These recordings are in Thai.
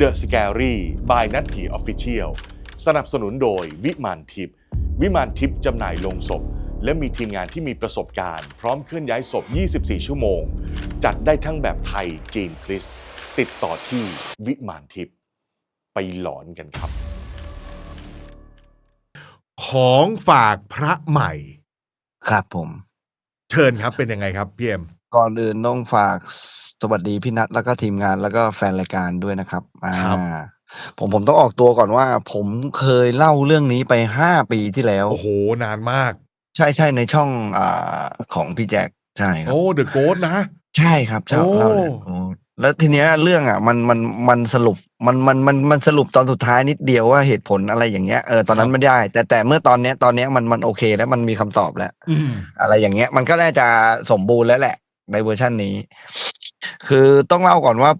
The Scary by นัทถี Official สนับสนุนโดยวิมานทิพย์วิมานทิพย์จำหน่ายลงศพ และมีทีมงานที่มีประสบการณ์ พร้อมเคลื่อนย้ายศพ 24 ชั่วโมง จัดได้ทั้งแบบไทยจีนคริสต์ติดต่อที่วิมานทิพย์ไปหลอนกันครับ ของฝากพระใหม่ ครับผม เชิญครับเป็นยังไงครับพี่เอ็ม ก่อนอื่นต้องฝาก สวัสดีพี่นัทแล้วก็ทีมงานแล้วก็แฟนรายการด้วยนะครับ อ่าผมผมต้องออกตัวก่อนว่า ผมเคยเล่าเรื่องนี้ไปห้าปีที่แล้ว โอ้โห นานมาก ใช่ใช่ในช่องอ่าของพี่แจ็คใช่ครับ โอ้เดอะโกดนะ ใช่ครับใช่โอ้ เล่าเลยโอ้แล้วทีเนี้ยเรื่องอะมันมันมันสรุปมันมันมันมันสรุปตอนสุดท้ายนิดเดียวว่าเหตุผลอะไรอย่างเงี้ยเออตอนนั้นไม่ได้ แต่แต่เมื่อตอนเนี้ยตอนเนี้ยมันมันโอเคแล้วมันมีคำตอบแล้ว อืม อะไรอย่างเงี้ยมันก็น่าจะสมบูรณ์แล้วแหละ ในเวอร์ชันนี้ คือต้องเล่าก่อนว่า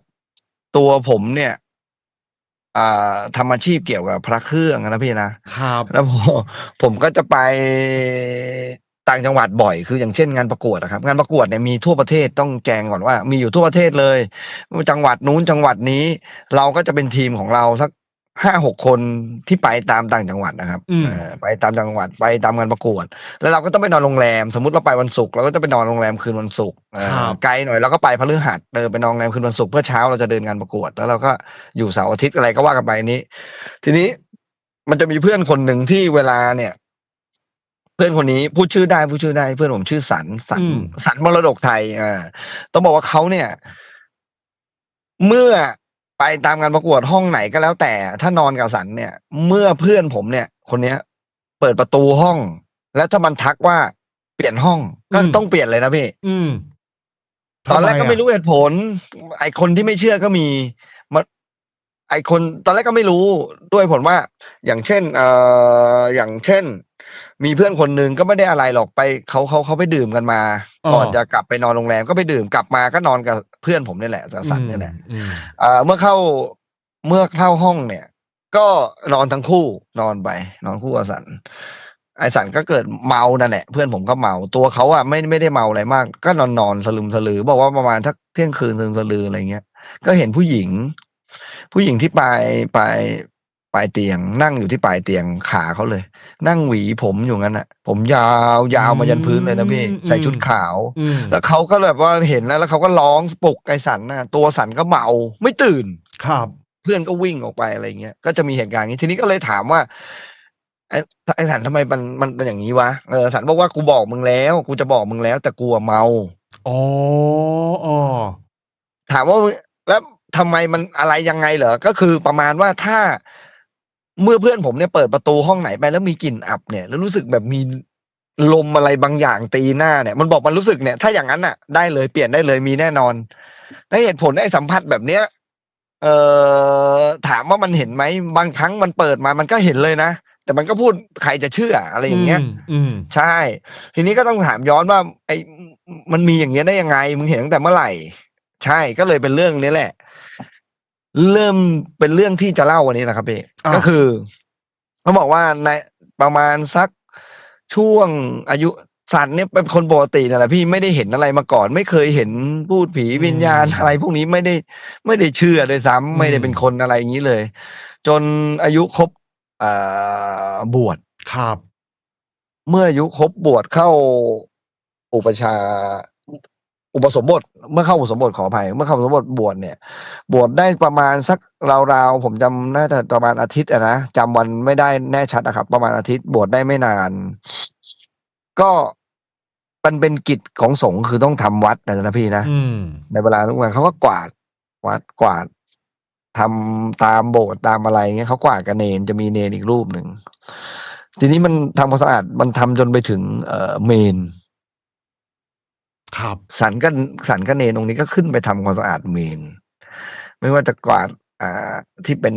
ตัวผมเนี่ยอ่าทำอาชีพเกี่ยวกับพระเครื่องนะพี่นะครับแล้วผมผมก็จะไปต่างจังหวัดบ่อยคืออย่างเช่นงานประกวดนะครับ งานประกวดเนี่ยมีทั่วประเทศต้องแจ้งก่อนว่า มีอยู่ทั่วประเทศเลย จังหวัดนู้นจังหวัดนี้ เราก็จะเป็นทีมของเราสัก ห้าหกคนที่ไปตามต่างจังหวัดนะครับอืมเออไปตามจังหวัดไปตามงานประกวด แล้วเราก็ต้องไปนอนโรงแรม สมมติเราไปวันศุกร์เราก็จะไปนอนโรงแรมคืนวันศุกร์เออครับไกลหน่อยเราก็ไปพฤหัสเออไปนอนโรงแรมคืนวันศุกร์เพื่อเช้าเราจะเดินงานประกวด แล้วเราก็อยู่เสาร์อาทิตย์อะไรก็ว่ากันไปนี้ ทีนี้มันจะมีเพื่อนคนหนึ่งที่เวลาเนี่ย เพื่อนคนนี้พูดชื่อได้พูดชื่อได้เพื่อนผมชื่อสันสันอืมสันมรดกไทยอ่าต้องบอกว่าเขาเนี่ย เมื่อ ไปตามงานประกวดห้องไหนก็แล้วแต่ ถ้านอนกับสันเนี่ย เมื่อเพื่อนผมเนี่ย คนเนี้ย เปิดประตูห้อง แล้วถ้ามันทักว่าเปลี่ยนห้องก็อืมต้องเปลี่ยนเลยนะพี่อืมตอนแรกทำก็อะไม่รู้เหตุผล ไอคนที่ไม่เชื่อก็มีมาไอคนตอนแรกก็ไม่รู้ด้วยผลว่า อย่างเช่น เอ่ออย่างเช่น มีเพื่อนคนหนึ่งก็ไม่ได้อะไรหรอกไปเขาเขาเขาไปดื่มกันมาอ๋อก่อนจะกลับไปนอนโรงแรมก็ไปดื่มกลับมาก็นอนกับเพื่อนผมนี่แหละกับสันนี่แหละอืมเอ่อเมื่อเข้าเมื่อเข้าห้องเนี่ย ก็นอนทั้งคู่นอนไป นอนคู่กับสันไอสันก็เกิดเมานั่นแหละเพื่อนผมก็เมาตัวเขาอะไม่ไม่ได้เมาอะไรมาก ก็นอนนอนสลึมสลือ บอกว่าประมาณทักเที่ยงคืนสลึมสลืออะไรเงี้ย ก็เห็นผู้หญิง ผู้หญิงที่ปลายปลาย ปลายเตียง นั่งอยู่ที่ปลายเตียงขาเขาเลย นั่งหวีผมอยู่งั้นอะผมยาวยาวมายันพื้นเลยนะพี่ใส่ชุดขาว อืมแล้วเขาก็แบบว่าเห็นแล้วแล้วเขาก็ร้องปลุกไอสันน่ะตัวสันก็เมาไม่ตื่น ครับเพื่อนก็วิ่งออกไปอะไรเงี้ย ก็จะมีเหตุการณ์นี้ ทีนี้ก็เลยถามว่า ไอ้ไอ้สันทำไมมันมันเป็นอย่างนี้วะ เออสันบอกว่ากูบอกมึงแล้ว กูจะบอกมึงแล้ว แต่กูอะเมา อ๋ออ๋อถามว่ามึงแล้วทำไมมันอะไรยังไงเหรอ ก็คือประมาณว่าถ้า เมื่อเพื่อนผมเนี่ยเปิดประตูห้องไหนไปแล้วมีกลิ่นอับเนี่ย แล้วรู้สึกแบบมีลมอะไรบางอย่างตีหน้าเนี่ย มันบอกมันรู้สึกเนี่ย ถ้าอย่างนั้นอะ ได้เลยเปลี่ยนได้เลยมีแน่นอนและเหตุผลไอ้สัมผัสแบบเนี้ยเอ่อถามว่ามันเห็นไหมบางครั้งมันเปิดมามันก็เห็นเลยนะแต่มันก็พูดใครจะเชื่ออะไรอย่างเงี้ยมอืมใช่ ทีนี้ก็ต้องถามย้อนว่า ไอ้มันมีอย่างเงี้ยได้ยังไง มึงเห็นตั้งแต่เมื่อไหร่ ใช่ก็เลยเป็นเรื่องนี้แหละ เริ่มเป็นเรื่องที่จะเล่าวันนี้นะครับพี่อ่า ก็คือเขาบอกว่าในประมาณสักช่วงอายุสันเนี่ยเป็นคนปกตินั่นแหละพี่ไม่ได้เห็นอะไรมาก่อน ไม่เคยเห็นพูดผีวิญญาณอะไรพวกนี้ไม่ได้ไม่ได้เชื่อเลยซ้ำไม่ได้เป็นคนอะไรอย่างนี้เลย จนอายุครบอ่าบวช ครับ เมื่ออายุครบบวชเข้าอุปชฌาย์ อุปสมบทเมื่อเข้าอุปสมบทขออภัย เมื่อเข้าอุปสมบทบวชเนี่ย บวชได้ประมาณสักราวๆผมจำน่าจะประมาณอาทิตย์อะนะจำวันไม่ได้แน่ชัดอะครับ ประมาณอาทิตย์บวชได้ไม่นาน ก็มันเป็นกิจของสงฆ์คือต้องทำวัดนะนะพี่นะอืมในเวลาทุกวันเขาก็กวาดวัดกวาดทำตามโบสถ์ตามอะไรเงี้ยเขากวาดกับเนนจะมีเนนอีกรูปหนึ่งทีนี้มันทำความสะอาดมันทำจนไปถึงเอ่อเมน ครับสันก็สันก็เนนตรงนี้ก็ขึ้นไปทำความสะอาดเมน ไม่ว่าจะกวาดอ่าที่เป็น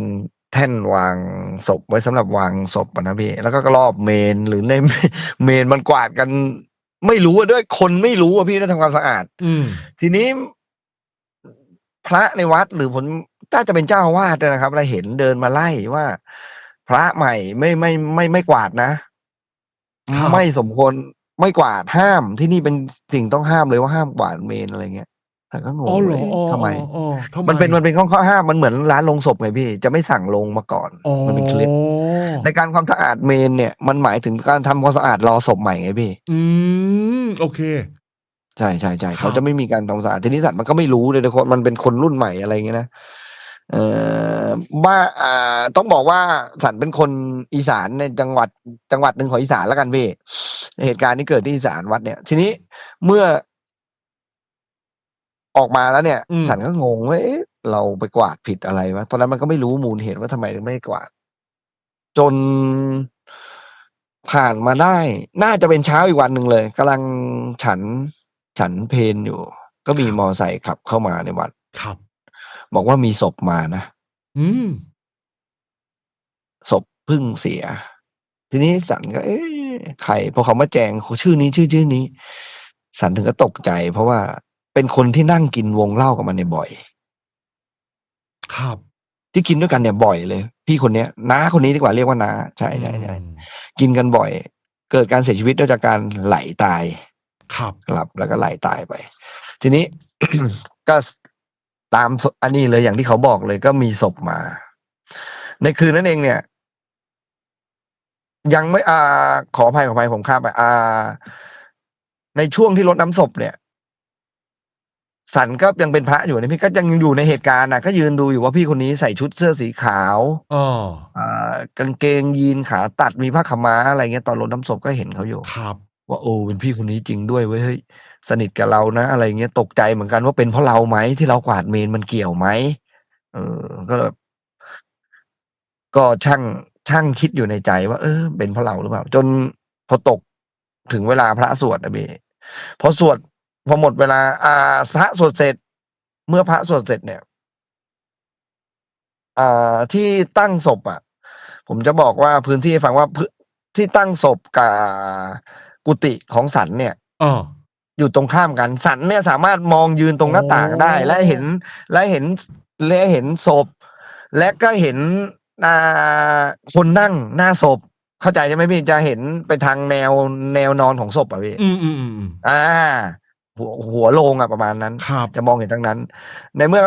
แท่นวางศพไว้สำหรับวางศพอะนะพี่ แล้วก็รอบเมนหรือในเมนมันกวาดกัน ไม่รู้อะด้วยคนไม่รู้อะพี่ได้ทำความสะอาด อืมทีนี้ พระในวัดหรือผมน่าจะเป็นเจ้าอาวาสด้วยนะครับเราเห็นเดินมาไล่ว่า พระใหม่ไม่ไม่ไม่ไม่กวาดนะครับไม่สมควร ไม่กวาดห้ามที่นี่เป็นสิ่งต้องห้ามเลยว่าห้ามกวาดเมนอะไรเงี้ยแต่ก็งงอ๋อเหรอเอ๊ะอ๋อทำไม อ๋ออ๋อทำไมมันเป็นมันเป็นข้อข้อห้ามมันเหมือนร้านลงศพไงพี่ จะไม่สั่งลงมาก่อน อ๋อมันเป็นเคล็ดในการความสะอาดเมนเนี่ยมันหมายถึงการทำความสะอาดรอศพใหม่ไงพี่ อืม โอเค ใช่ใช่ใช่ครับ เขาจะไม่มีการทำความสะอาดทีนี้สัตว์มันก็ไม่รู้เลยทุกคนมันเป็นคนรุ่นใหม่อะไรอย่างเงี้ยนะ เอ่อบ้าอ่าต้องบอกว่าสันเป็นคนอีสานในจังหวัดจังหวัดหนึ่งของอีสานแล้วกันพี่เหตุการณ์ที่เกิดที่อีสานวัดเนี่ย ทีนี้เมื่อ ออกมาแล้วเนี่ย อืม สันก็งงว่าเอ๊ะเราไปกวาดผิดอะไรวะตอนนั้นมันก็ไม่รู้มูลเหตุว่าทำไมถึงไม่กวาด จนผ่านมาได้ น่าจะเป็นเช้าอีกวันหนึ่งเลยกำลังฉันฉันเพนอยู่ ก็มีมอไซค์ขับเข้ามาในวัด ครับ บอกว่ามีศพมานะ อืม ศพเพึ่งเสีย ทีนี้สันก็ เอ๊ะใครพอเขามาแจงเขาชื่อนี้ชื่อชื่อนี้ สันถึงก็ตกใจ เพราะว่าเป็นคนที่นั่งกินวงเหล้ากับมันเนี่ยบ่อย ครับ ที่กินด้วยกันเนี่ยบ่อยเลย พี่คนเนี้ยน้าคนนี้ดีกว่าเรียกว่าน้าใช่ใช่ใช่อืมกินกันบ่อย เกิดการเสียชีวิตด้วยจากการไหลตาย ครับ หลับแล้วก็ไหลตายไป ทีนี้ ก็ ตามศอันนี้เลยอย่างที่เขาบอกเลยก็มีศพมา ในคืนนั้นเองเนี่ย ยังไม่อ่าขออภัยขออภัยผมข้ามไปอ่า ในช่วงที่รดน้ำศพเนี่ย สันก็ยังเป็นพระอยู่นะพี่ก็ยังอยู่ในเหตุการณ์นะก็ยืนดูอยู่ว่าพี่คนนี้ใส่ชุดเสื้อสีขาวอ๋ออ่ากางเกงยีนขาตัดมีผ้าขาวม้าอะไรเงี้ยตอนรดน้ำศพก็เห็นเขาอยู่ครับ ว่าโอ้เป็นพี่คนนี้จริงด้วยเว้ยเฮ้ย สนิทกับเรานะ อะไรเงี้ยตกใจเหมือนกันว่าเป็นเพราะเราไหมที่เรากวาดเมนมันเกี่ยวไหมเออ ก็แบบก็ช่างช่างคิดอยู่ในใจว่า เออ เป็นเพราะเราหรือเปล่า จนพอตกถึงเวลาพระสวดนะเบพอสวดพอหมดเวลา อ่าพระสวดเสร็จ เมื่อพระสวดเสร็จเนี่ยอ่าที่ตั้งศพอะ ผมจะบอกว่าพื้นที่ฟังว่าพื้นที่ตั้งศพกับกุฏิของสันเนี่ยอ๋ ออยู่ตรงข้ามกัน สันเนี่ยสามารถมองยืนตรงหน้าต่างได้โอ้และเห็นและเห็นและเห็นศพ และก็เห็นอ่าคนนั่งหน้าศพ เข้าใจใช่ไหมพี่จะเห็นไปทางแนวแนวนอนของศพอะพี่อืมอืมอืมอืมอ่า หัวหัวโลงอะประมาณนั้น ครับ จะมองเห็นทั้งนั้น ในเมื่อ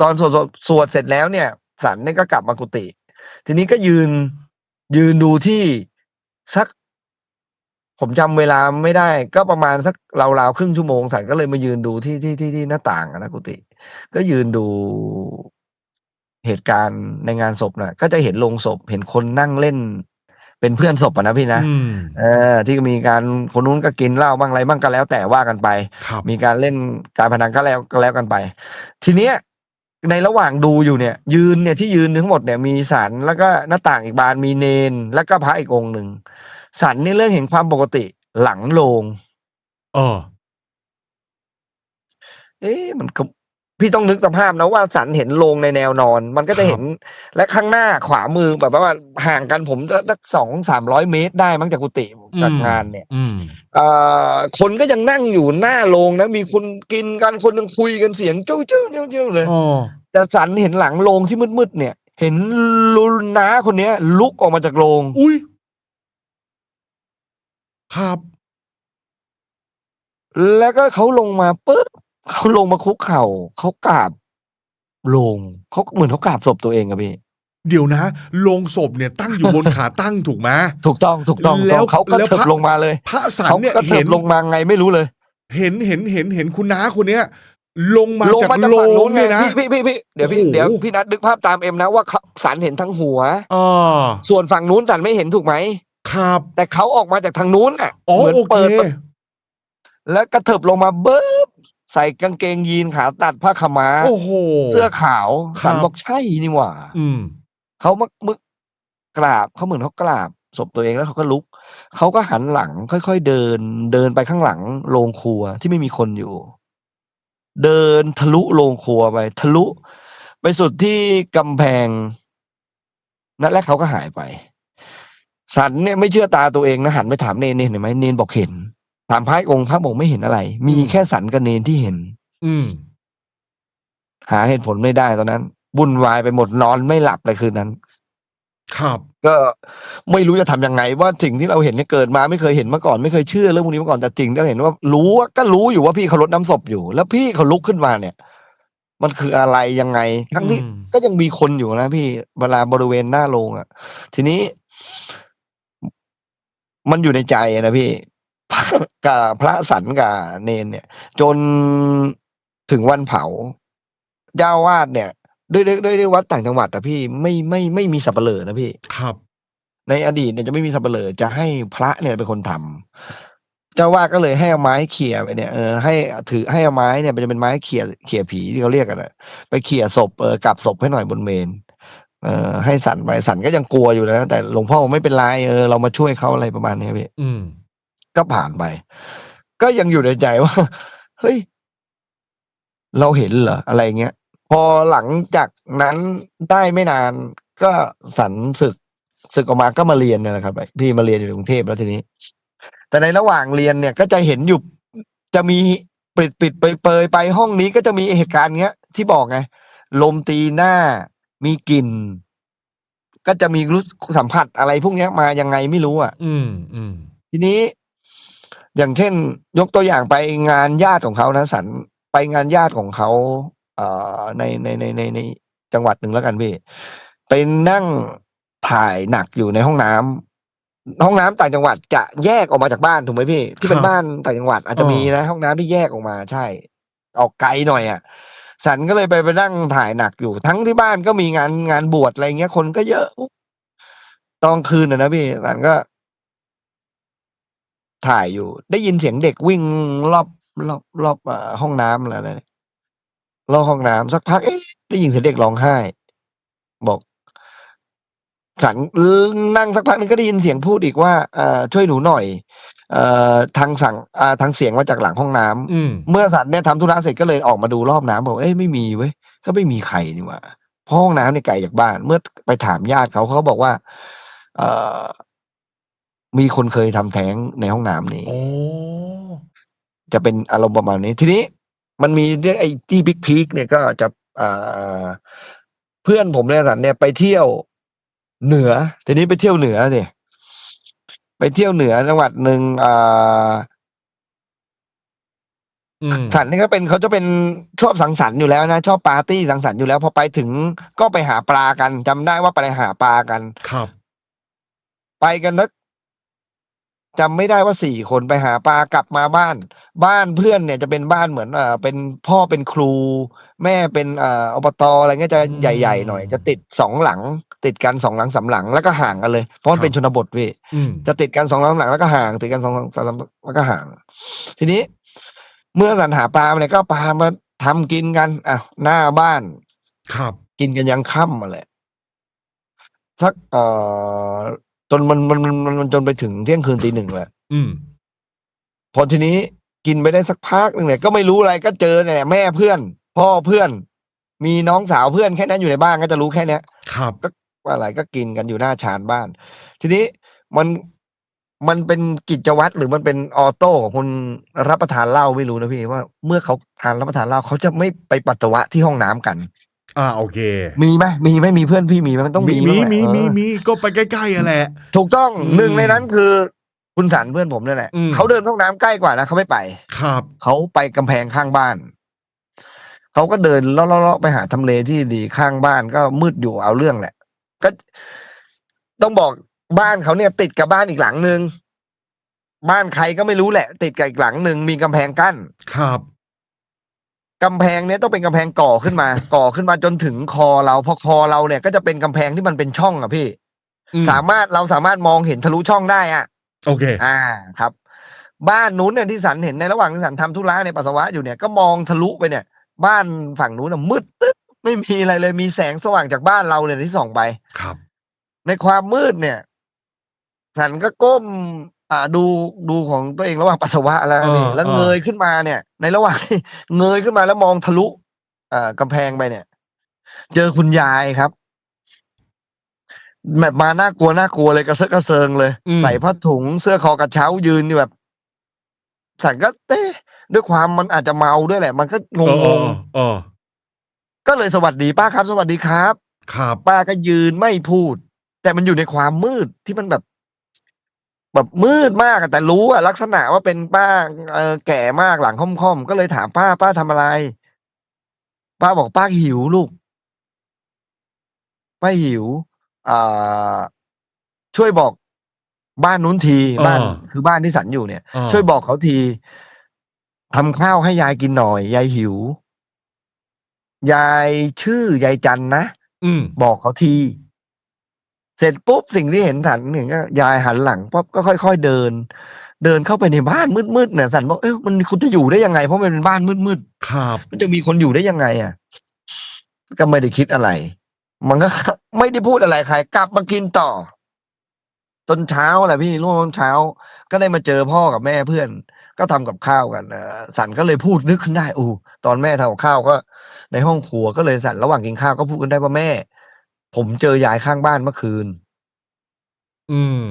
ตอนสวดสวดสวดเสร็จแล้วเนี่ย สันเนี่ยก็กลับมากุฏิทีนี้ก็ยืนยืนดูที่สัก ผมจำเวลาไม่ได้ ก็ประมาณสักราวๆครึ่งชั่วโมงสันก็เลยมายืนดูที่ที่ที่ที่หน้าต่างอะนะกุฏิก็ยืนดูเหตุการณ์ในงานศพนะก็จะเห็นโลงศพเห็นคนนั่งเล่น เป็นเพื่อนศพอะนะพี่นะอืมเออ ที่มีการคนนู้นก็กินเหล้าบ้างอะไรบ้างก็แล้วแต่ว่ากันไปครับมีการเล่นการพนันก็แล้วก็แล้วกันไป ทีเนี้ยในระหว่างดูอยู่เนี่ย ยืนเนี่ยที่ยืนทั้งหมดเนี่ยมีสันแล้วก็หน้าต่างอีกบานมีเนน แล้วก็พระอีกองค์หนึ่ง สันนี่เรื่องเห็นความปกติหลังโลงเออ เอ๊ะมันก็พี่ต้องนึกสภาพนะว่าสันเห็นโลงในแนวนอน มันก็จะเห็นและข้างหน้าขวามือแบบว่าห่างกันผมสักสองสามร้อยเมตรได้มั้งจากกุฏิจากงานเนี่ยอืมเอ่อคนก็ยังนั่งอยู่หน้าโรงนะ มีคนกินกันคนยังคุยกันเสียงเจ้าเจ้าเจ้าเจ้าเลยอ๋อแต่สันเห็นหลังโรงที่มืดๆเนี่ย เห็นลุนน้าคนเนี้ย ลุกออกมาจากโรงอุ้ย ครับ แล้วก็เขาลงมาปุ๊บเขาลงมาคุกเข่าเขากราบโรงเขาเหมือนเขากราบศพตัวเองอะพี่ เดี๋ยวนะโลงศพเนี่ยตั้งอยู่บนขาตั้งถูกไหม ถูกต้องถูกต้องถูกแล้ต้อวงเขาก็แล้วเถิบพระ ลงมาเลยพระสันเขาเนี่ยก็เถิเห็บนลงมาไงไม่รู้เลย เห็นเห็นเห็นเห็นคุณน้าคนเนี้ย ลงมาลงจากมาจากโลฝั่งงนู้นไงเนี่ยนะ พี่พี่พี่พี่เดี๋ยวพี่โอ้โห เดี๋ยวพี่นัดนึกภาพตามเอ็มนะว่าเขาสันเห็นทั้งหัวอ๋อส่วนฝั่งนู้นสันไม่เห็นถูกไหม ครับ แต่เขาออกมาจากทางนู้นอะอ๋อเหมือนโอเค เปิดประแล้วกระเถิบลงมาเบิบใส่กางเกงยีนขาตัดผ้าขาวม้า โอ้โห เสื้อขาวครับสันบอกใช่นี่หว่าอืม เขามักมึกกราบเขาเหมือนเขากราบศพตัวเองแล้วเขาก็ลุกเขาก็หันหลัง ค่อยๆเดิน เดินไปข้างหลังโรงครัวที่ไม่มีคนอยู่ เดินทะลุโรงครัวไป ทะลุ ไปสุดที่กำแพงนั่นแหละเขาก็หายไป สันเนี่ยไม่เชื่อตาตัวเองนะหันไปถามเนนเนนเห็นไหมเนนบอกเห็น ถามพระองค์พระบอกไม่เห็นอะไร มีแค่สันกับเนนที่เห็น อืม หาเหตุผลไม่ได้ตอนนั้นวุ่นวายไปหมดนอนไม่หลับเลยคืนนั้น ครับ ก็ไม่รู้จะทำยังไง ว่าสิ่งที่เราเห็นเนี่ยเกิดมาไม่เคยเห็นมาก่อนไม่เคยเชื่อเรื่องพวกนี้มาก่อนแต่จริงที่เราเห็นว่า รู้ว่าก็รู้อยู่ว่าพี่เขารดน้ำศพอยู่ แล้วพี่เขาลุกขึ้นมาเนี่ย มันคืออะไรยังไง ทั้งที่อืมก็ยังมีคนอยู่นะพี่เวลาบริเวณหน้าโรงอะ ทีนี้ มันอยู่ในใจอะนะพี่กับพระสันกับเนนเนี่ย จนถึงวันเผาเจ้าวาดเนี่ยด้วยด้วยด้วยด้วยวัดต่างจังหวัดอะพี่ไม่ไม่ไม่มีสับเปลือนะพี่ครับ ในอดีตเนี่ยจะไม่มีสับเปลือจะให้พระเนี่ยเป็นคนทำเจ้าวาดก็เลยให้เอาไม้เขี่ยไปเนี่ยเออให้ถือให้เอาไม้เนี่ยมันจะเป็นไม้เขี่ยเขี่ยผีที่เขาเรียกกันอะไปเขี่ยศพเออกลับศพให้หน่อยบนเมน เออให้สันไปสันก็ยังกลัวอยู่นะแต่หลวงพ่อบอกไม่เป็นไรเออเรามาช่วยเขาอะไรประมาณเนี้ยพี่อืม ก็ผ่านไป ก็ยังอยู่ในใจว่า เฮ้ย เราเห็นเหรออะไรเงี้ย พอหลังจากนั้นได้ไม่นาน ก็สันศึกศึกออกมาก็มาเรียนเนี่ยนะครับพี่มาเรียนอยู่กรุงเทพแล้วทีนี้ แต่ในระหว่างเรียนเนี่ย ก็จะเห็นอยู่จะมีปิดปิดเปยเปยไปห้องนี้ก็จะมีเหตุการณ์เงี้ย ที่บอกไงลมตีหน้า มีกลิ่น ก็จะมีรู้สัมผัสอะไรพวกเนี้ยมายังไงไม่รู้อะ อืมอืมทีนี้ อย่างเช่น ยกตัวอย่างไปงานญาติของเขานะสันไปงานญาติของเขาเอ่อในในในในในจังหวัดหนึ่งแล้วกันพี่ไปนั่งถ่ายหนักอยู่ในห้องน้ำห้องน้ำต่างจังหวัดจะแยกออกมาจากบ้านถูกไหมพี่ ที่เป็นบ้านต่างจังหวัดอาจจะมีนะห้องน้ำที่แยกออกมาใช่ ออกไกลหน่อยอะ สันก็เลยไปไปนั่งถ่ายหนักอยู่ ทั้งที่บ้านก็มีงานงานบวชอะไรเงี้ย คนก็เยอะตอนคืนนะนะพี่สันก็ ถ่ายอยู่ ได้ยินเสียงเด็กวิ่งรอบรอบรอบห้องน้ำอะไรเนี่ยรอบห้องน้ำสักพักเอ๊ะได้ยินเสียงเด็กร้องไห้ บอก สันนั่งสักพักนึงก็ได้ยินเสียงพูดอีกว่าเอ่อช่วยหนูหน่อย ทางสั่งอ่าทางเสียงมาจากหลังห้องน้ำอืมเมื่อสันเนี่ยทำธุระเสร็จก็เลยออกมาดูรอบน้ำบอกเอ้ยไม่มีเว้ยก็ไม่มีใครนี่หว่าเพราะห้องน้ำเนี่ยไกลจากบ้าน เมื่อไปถามญาติเขาเขาบอกว่า เอ่อมีคนเคยทำแท้งในห้องน้ำนี้โอ้จะเป็นอารมณ์ประมาณนี้ ทีนี้มันมีเรื่องไอ้ที่บิ๊กพีคเนี่ยก็จะอ่าเพื่อนผมเนี่ยสันเนี่ยไปเที่ยวเหนือ ทีนี้ไปเที่ยวเหนือสิ ไปเที่ยวเหนือจังหวัดหนึ่ง อ่า อืม สันนี่ก็เป็นเขาจะเป็นชอบสังสรรค์อยู่แล้วนะ ชอบปาร์ตี้สังสรรค์อยู่แล้ว พอไปถึงก็ไปหาปลากันจำได้ว่าไปหาปลากัน ครับ ไปกันนัก จำไม่ได้ว่าสี่คนไปหาปลากลับมาบ้าน บ้านเพื่อนเนี่ยจะเป็นบ้านเหมือนเอ่อเป็นพ่อเป็นครู แม่เป็นเอ่ออบตอะไรเงี้ยจะอืมใหญ่ๆหน่อย จะติดสองหลัง ติดกันสองหลังสามหลังแล้วก็ห่างกันเลย เพราะมันเป็นชนบทพี่อืมจะติดกันสองลำหลังแล้วก็ห่าง ติดกันสองลำสามลำแล้วก็ห่าง ทีนี้ เมื่อสันหาปลามาเนี่ยก็เอาปลามาทำกินกันอะหน้าบ้าน ครับ กินกันยังค่ำมาแหละสักเอ่อ จนมันมันมันมันจนไปถึงเที่ยงคืนตีหนึ่งแหละอืม พอทีนี้กินไปได้สักพักหนึ่งเนี่ยก็ไม่รู้อะไรก็เจอเนี่ยแม่เพื่อน พ่อเพื่อน มีน้องสาวเพื่อนแค่นั้นอยู่ในบ้านก็จะรู้แค่เนี้ยครับว่าอะไรก็กินกันอยู่หน้าชานบ้าน ทีนี้มันมันเป็นกิจวัตรหรือมันเป็นออโต้ของคนรับประทานเหล้าไม่รู้นะพี่ว่าเมื่อเขาทานรับประทานเหล้าเขาจะไม่ไปปัสสาวะที่ห้องน้ำกัน อ่าโอเค มีไหมมีไหมมีเพื่อนพี่มีไหมมันต้องมีมีบ้างแหละมีมีเออมีก็ไปใกล้ๆอะแหละ ถูกต้องอืมหนึ่งในนั้นคือคุณสันเพื่อนผมนี่แหละอืม เขาเดินห้องน้ำใกล้กว่านะเขาไม่ไปครับ เขาไปกำแพงข้างบ้านเขาก็เดินเลาะๆๆไปหาทำเลที่ดีข้างบ้านก็มืดอยู่เอาเรื่องแหละ ก็ต้องบอกบ้านเขาเนี่ย ติดกับบ้านอีกหลังหนึ่งบ้านใครก็ไม่รู้แหละ ติดกับอีกหลังหนึ่งมีกำแพงกั้น ครับ กำแพงเนี้ยต้องเป็นกำแพงก่อขึ้นมา ก่อขึ้นมาจนถึงคอเราพอคอเราเนี่ยก็จะเป็นกำแพงที่มันเป็นช่องอะพี่ อืมสามารถเราสามารถมองเห็นทะลุช่องได้อะ โอเค อ่าครับ บ้านนู้นเนี่ยที่สันเห็นในระหว่างที่สันทำธุระในยปัสสาวะอยู่เนี่ยก็มองทะลุไปเนี่ย บ้านฝั่งนู้นน่ะมืดตึ๊บไม่มีอะไรเลยมีแสงสว่างจากบ้านเราเนี่ยที่ส่องไป ครับ ในความมืดเนี่ย สันก็ก้ม อ่าดูดูของตัวเองระหว่างปัสสาวะแล้วนะพี่เออแล้วเออเงยขึ้นมาเนี่ย ในระหว่างที่เงยขึ้นมาแล้วมองทะลุอ่ากำแพงไปเนี่ย เจอคุณยายครับแบบมาน่ากลัวน่ากลัวเลยกระเซาะกระเซิงเลยอืมใส่ผ้าถุงเสื้อคอกระเช้ายืนอยู่แบบสันก็เต้ด้วยความมันอาจจะเมาด้วยแหละ มันก็งเอองเองอเออๆก็เลยสวัสดีป้าครับ สวัสดีครับ ครับ ป้าก็ยืนไม่พูด แต่มันอยู่ในความมืดที่มันแบบ แบบมืดมากอะแต่รู้อะลักษณะว่าเป็นป้าเออแก่มากหลังค่อมๆก็เลยถามป้าป้าทำอะไร ป้าบอกป้าหิวลูก ป้าหิวอ่าช่วยบอกบ้านนู้นทีบ้านอ่าคือบ้านที่สันอยู่เนี่ยอ่าช่วยบอกเขาทีทำข้าวให้ยายกินหน่อย ยายหิว ยายชื่อยายจันนะอืมบอกเขาที เสร็จปุ๊บสิ่งที่เห็นสันเห็นก็ยายหันหลังปุ๊บก็ค่อย ๆ เดิน เดินเข้าไปในบ้านมืดๆเนี่ยสันบอกเอ๊ะมันคุณจะอยู่ได้ยังไง เพราะมันเป็นบ้านมืดครับ ๆมันจะมีคนอยู่ได้ยังไงอะก็ไม่ได้คิดอะไร มันก็ ไม่ได้พูดอะไรใครกลับมากินต่อจนเช้าแหละพี่ร่วงเช้า ก็ได้มาเจอพ่อกับแม่เพื่อน ก็ทำกับข้าวกันเอ่อสันก็เลยพูดนึกขึ้นได้อู้ตอนแม่ทำกับข้าวก็ ในห้องครัวก็เลยสันระหว่างกินข้าวก็พูดกันได้ว่าแม่ ผมเจอยายข้างบ้านเมื่อคืน อืม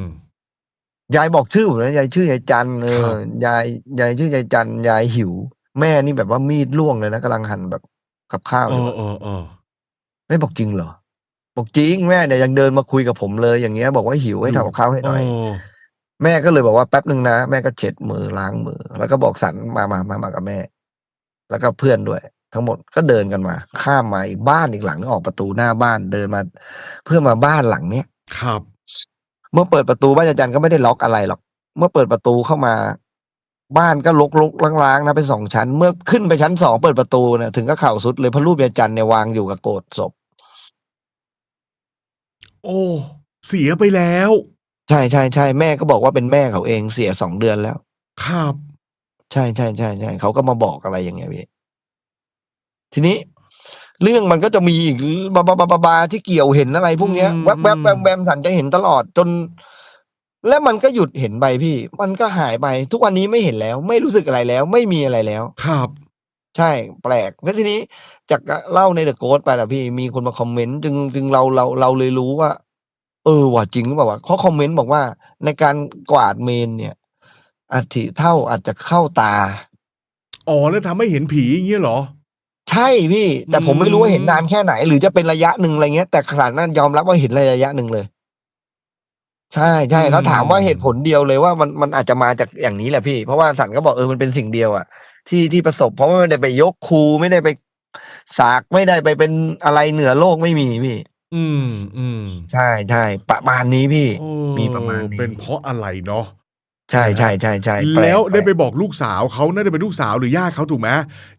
ยายบอกชื่อผมนะยายชื่อยายจันเอครัอบยายยายชื่อยายจันยายหิว แม่นี่แบบว่ามีดล่วงเลยนะกำลังหั่นแบบกับข้าวเออยู่ อเออเออแม่บอกจริงเหรอ บอกจริงแม่เนี่ยยังเดินมาคุยกับผมเลยอย่างเงี้ย บอกว่าหิวให้ทำกับข้าวให้หน่อยเออแม่ก็เลยบอกว่าแป๊บหนึ่งนะ แม่ก็เช็ดมือล้างมือ แล้วก็บอกสันมามามามากับแม่ แล้วก็เพื่อนด้วย ทั้งหมดก็เดินกันมา ข้ามมาอีกบ้านอีกหลังนึงออกประตูหน้าบ้านเดินมา เพื่อมาบ้านหลังเนี้ยครับ เมื่อเปิดประตูบ้านอาจารย์ก็ไม่ได้ล็อกอะไรหรอก เมื่อเปิดประตูเข้ามา บ้านก็ลกลกล้างๆนะเป็นสองชั้น เมื่อขึ้นไปชั้นสองเปิดประตูเนี่ยถึงก็เข่าสุดเลยเพราะรูปอาจารย์เนี่ยวางอยู่กับโกดศพ โอ้เสียไปแล้ว ใช่ใช่ใช่แม่ก็บอกว่าเป็นแม่เขาเองเสียสองเดือนแล้ว ครับ ใช่ใช่ใช่ใช่เขาก็มาบอกอะไรอย่างเงี้ยพี่ ทีนี้ เรื่องมันก็จะมีอีกบาบาบาบาบาที่เกี่ยวเห็นอะไรพวกเนี้ยอืมแวบแวบแวบแวบสันจะเห็นตลอดจน แล้วมันก็หยุดเห็นไปพี่ มันก็หายไป ทุกวันนี้ไม่เห็นแล้ว ไม่รู้สึกอะไรแล้ว ไม่มีอะไรแล้ว ครับ ใช่แปลกแล้วทีนี้จากเล่าในเดอะโกสไปแล้วพี่มีคนมาคอมเมนต์จึงจึงเราเราเราเลยรู้ว่า เออว่าจริงหรือเปล่าวะเขาคอมเมนต์บอกว่า ในการกวาดเมนเนี่ยอัฐิเท่าอาจจะเข้าตา อ๋อแล้วทำให้เห็นผีอย่างเงี้ยเหรอใช่พี่แต่ผมไม่รู้ว่าอืมเห็นนานแค่ไหน หรือจะเป็นระยะหนึ่งอะไรเงี้ยแต่ขนาดนั้นยอมรับว่าเห็นระยะหนึ่งเลย ใช่ใช่แล้วถามว่าเหตุผลเดียวเลยว่ามันมันอาจจะมาจากอย่างนี้แหละพี่ เพราะว่าสันก็บอกเออมันเป็นสิ่งเดียวอะที่ที่ประสบ เพราะว่าไม่ได้ไปยกครูไม่ได้ไปสากไม่ได้ไปเป็นอะไรเหนือโลกไม่มีพี่ อืมอืมใช่ใช่ประมาณนี้พี่โอ้มีประมาณนี้เป็นเพราะอะไรเนาะ ใช่ใช่ใช่ใช่ปกแล้วได้ไปปลกบอกลูกสาวเขาน่าจะเป็นลูกสาวหรือญาติเขาถูกไหม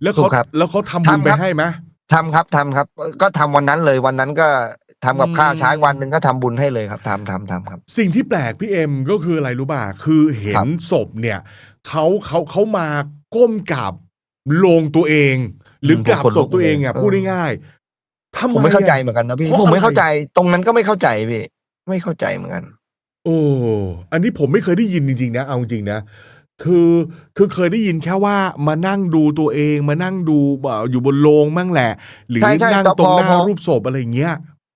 แล้วถูเขากครับ แล้วเขาทำบุญทำไปครับให้ไหม ทำครับทำครับ ก็ทำวันนั้นเลยวันนั้นก็ทำกับข้าวอืมเช้าอีกวันหนึ่งก็ทำบุญให้เลยครับทำทำทำครับ สิ่งที่แปลกพี่เอ็มก็คืออะไรรู้ป่ะคือเห็ครันบศพเนี่ยเขาเขาเขามาก้มกราบลงตัวเอง หรือกราบศพตัวเองอะพูดง่ายๆทำผมไม่เข้าใจอะ เหมือนกันนะพี่เพราะผมไม่เข้าอะไรใจตรงนั้นก็ไม่เข้าใจพี่ไม่เข้าใจเหมือนกัน โอ้อันนี้ผมไม่เคยได้ยินจริง ๆ นะ เอาจริงๆนะ คือ คือเคยได้ยินแค่ว่ามานั่งดูตัวเอง มานั่งดูเอ่ออยู่บนโลงมั่งแหละ หรือใช่ใช่นั่งแต่ตรงพอหน้าพอ รูปศพอะไรอย่างเงี้ย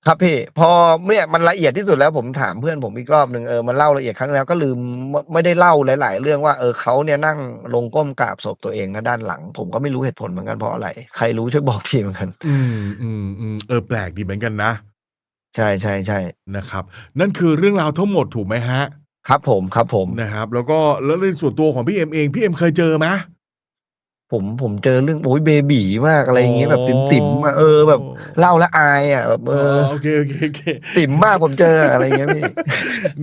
ครับพี่พอเนี่ยมันละเอียดที่สุดแล้วผมถามเพื่อนผมอีกรอบหนึ่งเออมันเล่าละเอียดครั้งแล้วก็ลืมไม่ไม่ได้เล่าหลาย ๆ เรื่องว่าเออเขาเนี่ยนั่งลงก้มกราบศพตัวเองนะด้านหลัง ผมก็ไม่รู้เหตุผลเหมือนกันเพราะอะไร ใครรู้ช่วยบอกทีเหมือนกัน อืมอืมอืมเออ แปลกดีเหมือนกันนะ ใช่ใช่ใช่นะครับ นั่นคือเรื่องราวทั้งหมดถูกไหมฮะครับผม ครับผม นะครับ แล้วก็ แล้วในส่วนตัวของพี่เอ็มเอง พี่เอ็มเคยเจอไหม ผม ผมเจอเรื่อง โอ้ยเบบีมาก อะไรอย่างเงี้ยแบบติ๋ม ๆ อะ เออ แบบเล่าแล้วอายอะแบบ เอเอออ โอเคโอเคโอเคติ๋มมากผมเจออะไรอย่างเงี้ยพี่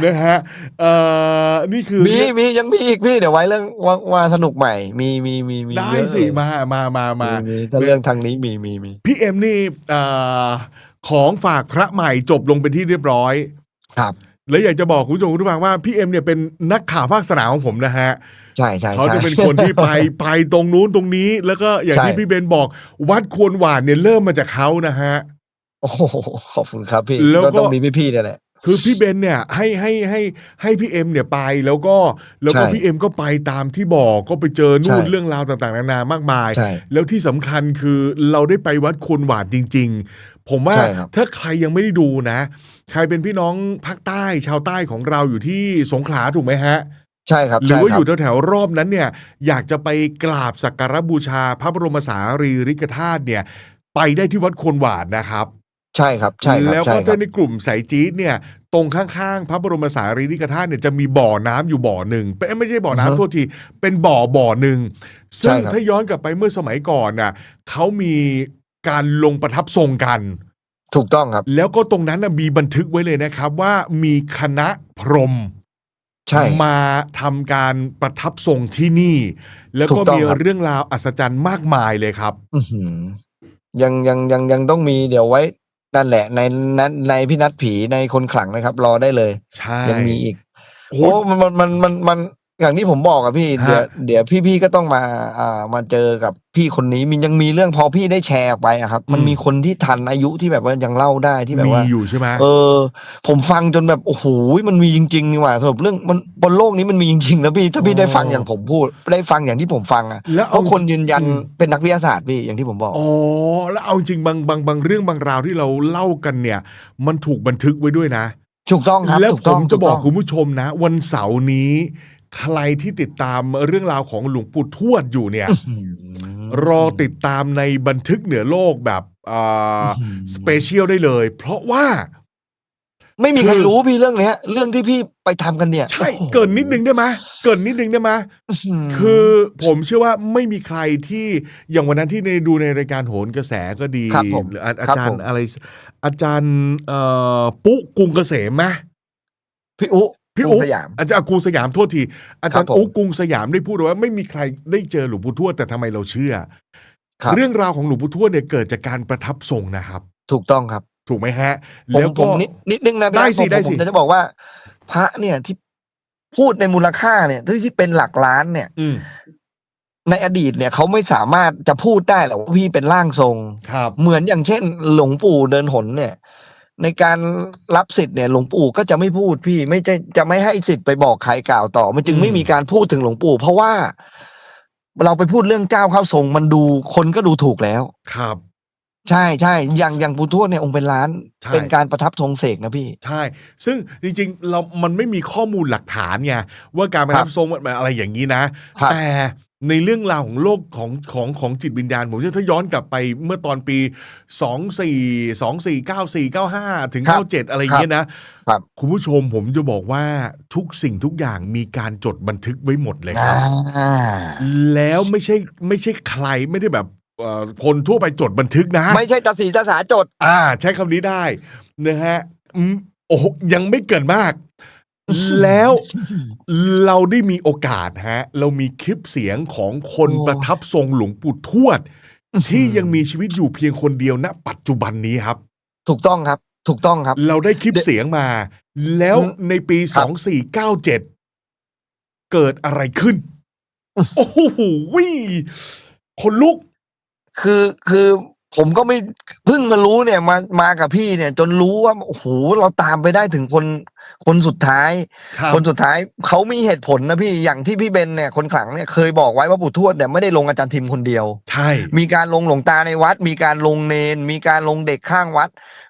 นะฮะเอ่อ นี่คือมีมี ยังมีอีกพี่ เดี๋ยวไว้เรื่อง ว่า ว่าสนุกใหม่ มี มี มี มีได้เยอะสิ เลย มา มา มามามีถ้าเรื่องทางนี้มี มี มี พี่เอ็มนี่เอ่อ ของฝากพระใหม่จบลงเป็นที่เรียบร้อย ครับ แล้วอยากจะบอกคุณผู้ชมคุณผู้ฟังว่าพี่เอ็มเนี่ยเป็นนักข่าวภาคสนามของผมนะฮะใช่ใช่เขาใช่จะเป็นคนที่ไปไปตรงนู้นตรงนี้ แล้วก็อย่างใช่ที่พี่เบนบอก วัดควรหวานเนี่ยเริ่มมาจากเขานะฮะโอ้โหขอบคุณครับพี่แล้วก็ก็ต้องมีพี่ๆเนี่ยแหละคือพี่เบนเนี่ยให้ให้ให้ให้พี่เอ็มเนี่ยไปแล้วก็แล้วก็ใช่พี่เอ็มก็ไปตามที่บอกก็ไปเจอนู่นใช่เรื่องราวต่างๆนานามากมายใช่แล้วที่สำคัญคือเราได้ไปวัดควรหวานจริง ๆ ผมว่าใช่ครับถ้าใครยังไม่ได้ดูนะ ใครเป็นพี่น้องภาคใต้ชาวใต้ของเราอยู่ที่สงขลาถูกไหมฮะใช่ครับหรือใช่ว่าคอรับยู่แถวๆรอบนั้นเนี่ย อยากจะไปกราบสักการะบูชาพระบรมสารีริกธาตุเนี่ย ไปได้ที่วัดควรหวานนะครับ ใช่ครับ ใช่ครับแล้วใช่ก็ครัถ้าบในกลุ่มสายจี๊ดเนี่ย ตรงข้างๆ พระบรมสารีริกธาตุเนี่ยจะมีบ่อน้ำอยู่บ่อหนึ่งเป็นไม่ใช่บ่ออือน้ำฮะโทษที เป็นบ่อบ่อหนึ่งซึ่งใช่ครับถ้าย้อนกลับไปเมื่อสมัยก่อนน่ะเขามี การลงประทับทรงกัน ถูกต้องครับ แล้วก็ตรงนั้นนะมีบันทึกไว้เลยนะครับ ว่ามีคณะพรหมใช่มาทำการประทับทรงที่นี่ แล้วถูก็กต้องมีครับเรื่องราวอัศจรรย์มากมายเลยครับอื้อหือยังยังยังยังต้องมีเดี๋ยวไว้นั่นแหละ ในนั้นในพี่นัดผีในคนขลังนะครับ รอได้เลย ใช่ยังมีอีกโอ้โอ้มันมันมันมันมัน อย่างที่ผมบอกอะพี่ฮะเดี๋ยวเดี๋ยวพี่พี่ก็ต้องมาอ่ามาเจอกับพี่คนนี้มันยังมีเรื่องพอพี่ได้แชร์ออกไปอะครับ มันมีคนที่ทันอายุที่แบบว่ายังเล่าได้ที่แบบมีว่า อยู่ใช่ไหมเออ ผมฟังจนแบบโอ้โหมันมีจริงๆนี่หว่าสรุปเรื่องมันบนโลกนี้มันมีจริงๆนะพี่ถ้าพี่ได้ฟังอย่างผมพูดได้ฟังอย่างที่ผมฟังอะแล้วเพเอา ราะคนยืนยันอืม เป็นนักวิทยาศาสตร์พี่อย่างที่ผมบอก อ๋อแล้วเอาจริงบางบางบางเรื่องบางราวที่เราเล่ากันเนี่ย มันถูกบันทึกไว้ด้วยนะ ถูกต้องครับแล้วถูกผต้องมจะบอกถูคุณผู้ชมนะ วันเสาร์นี้ ใครที่ติดตามเรื่องราวของหลวงปู่ทวดอยู่เนี่ยอืมรอติดตามในบันทึกเหนือโลกแบบอ่าอืมสเปเชียลได้เลย เพราะว่า ไม่มีใครคือรู้พี่เรื่องเนี้ยเรื่องที่พี่ไปทำกันเนี่ย ใช่โอ้โหเกินนิดนึงได้ไหมเกินนิดนึงได้ไหมมคือผมเชื่อว่าไม่มีใครที่อย่างวันนั้นที่ในดูในรายการโหนกระแสก็ดีครับผมหรืออาอาครับจารผมย์อะไร อาจารย์เอ่อปุ๊กรุงเกษมไหมพี่อุ พี่กรุอุ๊งสยามอาจารย์กรุงสยามโทษที อาจารย์ครับผม อุ๊กรุงสยามได้พูดไว้ว่าไม่มีใครได้เจอหลวงปู่ทวดแต่ทำไมเราเชื่อ ครับเรื่องราวของหลวงปู่ทวดเนี่ยเกิดจากการประทับทรงนะครับ ถูกต้องครับ ถูกไหมฮะ ผมแล้วผก็ มนิดนิดนึงนะพี่ได้สิผมได้สิ ผมจะบอกว่า พระเนี่ยที่พูดในมูลค่าเนี่ยที่ที่เป็นหลักล้านเนี่ย อืมในอดีตเนี่ยเขาไม่สามารถจะพูดได้หรอกว่าพี่เป็นร่างทรง ครับ เหมือนอย่างเช่น หลวงปู่เดินหนเนี่ย ในการรับสิทธิ์เนี่ยหลวงปู่ก็จะไม่พูดพี่ไม่จะจะไม่ให้สิทธิ์ไปบอกใครกล่าวต่อ มันจึงอืมไม่มีการพูดถึงหลวงปู่ เพราะว่าเราไปพูดเรื่องเจ้าเข้าทรงมันดูคนก็ดูถูกแล้ว ครับ ใช่ใช่อย่างอย่างปู่ทวดเนี่ยองค์เป็นล้าน ใช่ เป็นการประทับทรงเสกนะพี่ ใช่ ซึ่งจริงๆเรามันไม่มีข้อมูลหลักฐานไงว่าการประทับทรงมันอะไรอย่างนี้นะ ครับ แต่ ในเรื่องราวของโลกของของของจิตวิญญาณ ผมเชื่อถ้าย้อนกลับไปเมื่อตอนปี 2 4 2 4 9 4 9 5 ถึงครับ97 อะไรอย่างเงี้ยนะครับคุณผู้ชมผมจะบอกว่าทุกสิ่งทุกอย่างมีการจดบันทึกไว้หมดเลยครับอ่าแล้วไม่ใช่ไม่ใช่ใครไม่ได้แบบเอ่อคนทั่วไปจดบันทึกนะ ไม่ใช่ตาสีตาสาจด อ่า ใช้คำนี้ได้นะฮะอืมโอ้โหยังไม่เกินมาก แล้วเราได้มีโอกาสฮะ เรามีคลิปเสียงของคนโอ้ประทับทรงหลวงปู่ทวด ที่ยังมีชีวิตอยู่เพียงคนเดียวณปัจจุบันนี้ครับ ถูกต้องครับ ถูกต้องครับ เราได้คลิปเสียงมา แล้วอืมในปีครับ2497เกิดอะไรขึ้น โอ้โหคนลุก คือคือ ผมก็ไม่เพิ่งมารู้เนี่ยมามากับพี่เนี่ย จนรู้ว่าโอ้โหเราตามไปได้ถึงคนคนสุดท้าย ครับคนสุดท้ายเขามีเหตุผลนะพี่อย่างที่พี่เบนเนี่ยคนขลังเนี่ยเคยบอกไว้ว่าปู่ทวดเนี่ยไม่ได้ลงอาจารย์ทิมคนเดียว ใช่ มีการลงหลวงตาในวัด มีการลงเนน มีการลงเด็กข้างวัด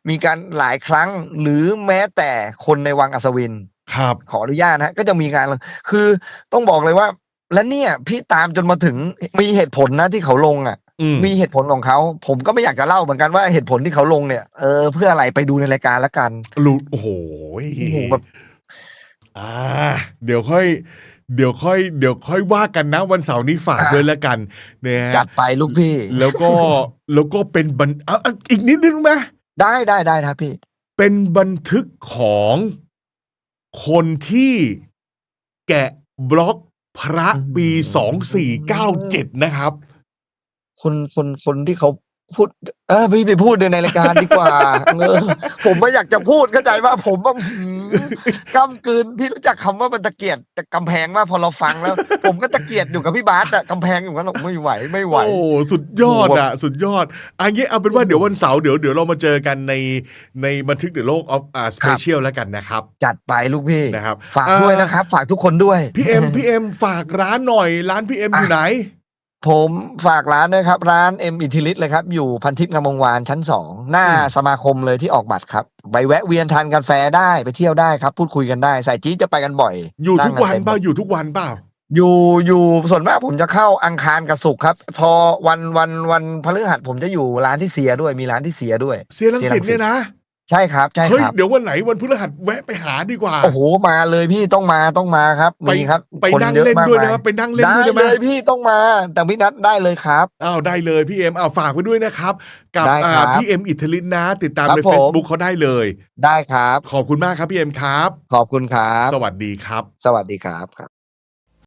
มีการหลายครั้งหรือแม้แต่คนในวังอัศวิน ครับ ขออนุญาตนะฮะก็จะมีการคือต้องบอกเลยว่า และเนี่ยพี่ตามจนมาถึงมีเหตุผลนะที่เขาลงอะอื มมีเหตุผลของเขา ผมก็ไม่อยากจะเล่าเหมือนกันว่าเหตุผลที่เขาลงเนี่ยเออเพื่ออะไรไปดูในรายการละกันรู้โอ้โหโอ้โหแบบอ่า เดี๋ยวค่อย เดี๋ยวค่อย เดี๋ยวค่อยว่ากันนะวันเสาร์นี้ฝากด้วยแล้วกันเนี่ยจัดไปลูกพี่ แล้วก็แล้วก็เป็นบันเอาเอาอีกนิดนึงไหมได้ได้ได้ครับพี่ เป็นบันทึกของคนที่แกะบล็อกพระปีสองสี่เก้าเจ็ดนะครับ คนคนคนที่เขาพูด เออพี่ไปพูดในรายการดีกว่าเออผมไม่อยากจะพูดเข้าใจว่าผมว่าหืมกำกืนพี่รู้จักคำว่ามันตะเกียดแต่กำแพงมากพอเราฟังแล้ว ผมก็ตะเกียดอยู่กับพี่บาสอะกำแพงอยู่กันหรอกไม่ไหวไม่ไหว โอ้สุดยอดอะ สุดยอดอันนี้เอาเป็นว่าเดี๋ยววันเสาร์เดี๋ยวเดี๋ยวเรามาเจอกันในในบันทึกเดอะโลกออฟอ่าสเปเชียลแล้วกันนะครับ จัดไปลูกพี่นะครับฝากด้วยนะครับ ฝากทุกคนด้วย พี่เอ็มพี่เอ็มฝากร้านหน่อยร้านพี่เอ็มอยู่ไหน ผมฝากร้านนะครับ ร้านเอ็มอิทิลิสเลยครับ อยู่พันทิพย์งามวงวานชั้นสองหน้าอืมสมาคมเลยที่ออกบัตรครับ ไปแวะเวียนทานกาแฟได้ไปเที่ยวได้ครับ พูดคุยกันได้ใส่จี้จะไปกันบ่อย อยู่ทุกงวันเต็มเปล่าอยู่ทุกวันเปล่าอยู่อยู่ส่วนมากผมจะเข้าอังคารกับศุกร์ครับ พอวันวันวันพฤหัสผมจะอยู่ร้านที่เสียด้วยมีร้านที่เสียด้วย เสียรังสิตเนี่ยนะ ใช่ครับ ใช่เฮ้ยครับ เดี๋ยววันไหนวันพฤหัสแวะไปหาดีกว่า โอ้โหมาเลยพี่ต้องมาต้องมาครับไป มีครับไปคนนั่งเยอะเล่นมากด้วยมานะยไปนั่งเล่นได้ด้วยได้ไหมเลยพี่ต้องมา แต่พี่นัดได้เลยครับ อ้าวได้เลยพี่เอ็มอ้าวฝากไว้ด้วยนะครับ กับได้ครับอ่าพี่เอ็มอิทลินนะ ติดตามครับใน ผม Facebook เขาได้เลย ได้ครับ ขอบคุณมากครับพี่เอ็มครับ ขอบคุณครับ สวัสดีครับ สวัสดีครับครับ